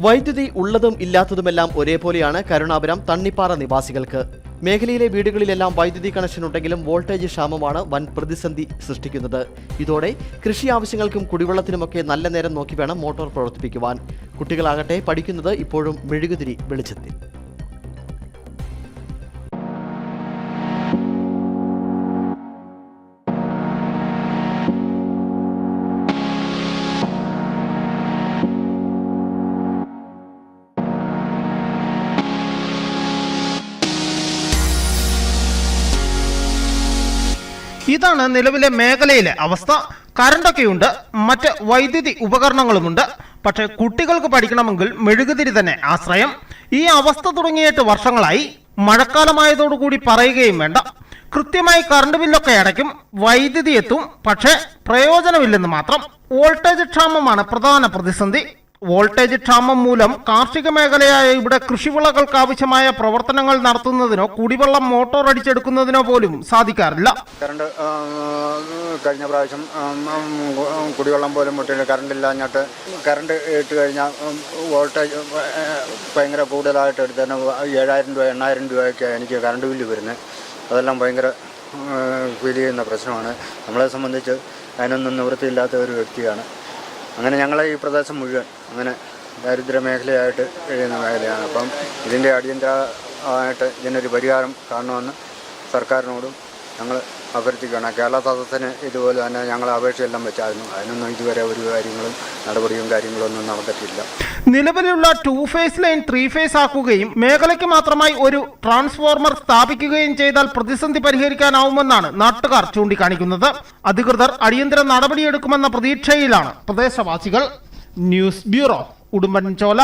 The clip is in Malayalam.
വൈദ്യുതി ഉള്ളതും ഇല്ലാത്തതുമെല്ലാം ഒരേപോലെയാണ് കരുണാപുരം തണ്ണിപ്പാറ നിവാസികൾക്ക്. മേഖലയിലെ വീടുകളിലെല്ലാം വൈദ്യുതി കണക്ഷൻ ഉണ്ടെങ്കിലും വോൾട്ടേജ് ക്ഷാമമാണ് വൻ പ്രതിസന്ധി സൃഷ്ടിക്കുന്നത്. ഇതോടെ കൃഷി ആവശ്യങ്ങൾക്കും കുടിവെള്ളത്തിനുമൊക്കെ നല്ല നേരം നോക്കി വേണം മോട്ടോർ പ്രവർത്തിപ്പിക്കുവാൻ. കുട്ടികളാകട്ടെ പഠിക്കുന്നത് ഇപ്പോഴും മെഴുകുതിരി വെളിച്ചത്തിൽ. ഇതാണ് നിലവിലെ മേഖലയിലെ അവസ്ഥ. കറണ്ടൊക്കെയുണ്ട് മറ്റ് വൈദ്യുതി ഉപകരണങ്ങളുമുണ്ട്. പക്ഷെ കുട്ടികൾക്ക് പഠിക്കണമെങ്കിൽ മെഴുകുതിരി തന്നെ ആശ്രയം. ഈ അവസ്ഥ തുടങ്ങിയിട്ട് വർഷങ്ങളായി. മഴക്കാലമായതോടുകൂടി പറയുകയും വേണ്ട. കൃത്യമായി കറണ്ട് ബില്ലൊക്കെ അടയ്ക്കും. വൈദ്യുതി എത്തും. പക്ഷേ പ്രയോജനമില്ലെന്ന് മാത്രം. വോൾട്ടേജ് ക്ഷാമമാണ് പ്രധാന പ്രതിസന്ധി. വോൾട്ടേജ് ക്ഷാമം മൂലം കാർഷിക മേഖലയായ ഇവിടെ കൃഷിവിളകൾക്ക് ആവശ്യമായ പ്രവർത്തനങ്ങൾ നടത്തുന്നതിനോ കുടിവെള്ളം മോട്ടോർ അടിച്ചെടുക്കുന്നതിനോ പോലും സാധിക്കാറില്ല. കറണ്ട് കഴിഞ്ഞ പ്രാവശ്യം കുടിവെള്ളം പോലും മുട്ടില്ല. കറണ്ട് ഇല്ലാഞ്ഞിട്ട് കറണ്ട് ഇട്ട് കഴിഞ്ഞാൽ വോൾട്ടേജ് ഭയങ്കര കൂടുതലായിട്ട് എടുത്തതിന് ഏഴായിരം രൂപ എണ്ണായിരം രൂപയൊക്കെ എനിക്ക് കറണ്ട് ബില്ല് വരുന്നത്. അതെല്ലാം ഭയങ്കര ഫീൽ ചെയ്യുന്ന പ്രശ്നമാണ്. നമ്മളെ സംബന്ധിച്ച് അതിനൊന്നും നിവൃത്തിയില്ലാത്ത ഒരു വ്യക്തിയാണ്. അങ്ങനെ ഞങ്ങളെ ഈ പ്രദേശം മുഴുവൻ അങ്ങനെ ദാരിദ്ര്യ മേഖലയായിട്ട് കഴിയുന്ന മേഖലയാണ്. അപ്പം ഇതിന്റെ അടിയന്തരമായിട്ട് ഇതിനൊരു പരിഹാരം കാണണമെന്ന് സർക്കാരിനോടും ഞങ്ങൾ അഭ്യർത്ഥിക്കുകയാണ്. കേരള സദസ്സിന് ഇതുപോലെ തന്നെ ഞങ്ങൾ അപേക്ഷയെല്ലാം വെച്ചായിരുന്നു. അതിനൊന്നും ഇതുവരെ ഒരു കാര്യങ്ങളും നടപടിയും കാര്യങ്ങളൊന്നും നടന്നിട്ടില്ല. നിലവിലുള്ള two phase line three phase ആക്കുകയും മേഖലയ്ക്ക് മാത്രമായി ഒരു ട്രാൻസ്ഫോർമർ സ്ഥാപിക്കുകയും ചെയ്താൽ പ്രതിസന്ധി പരിഹരിക്കാനാവുമെന്നാണ് നാട്ടുകാർ ചൂണ്ടിക്കാണിക്കുന്നത്. അധികൃതർ അടിയന്തര നടപടിയെടുക്കുമെന്ന പ്രതീക്ഷയിലാണ്. പ്രദേശവാസികൾ ന്യൂസ് ബ്യൂറോ ഉടുമ്പൻചോല.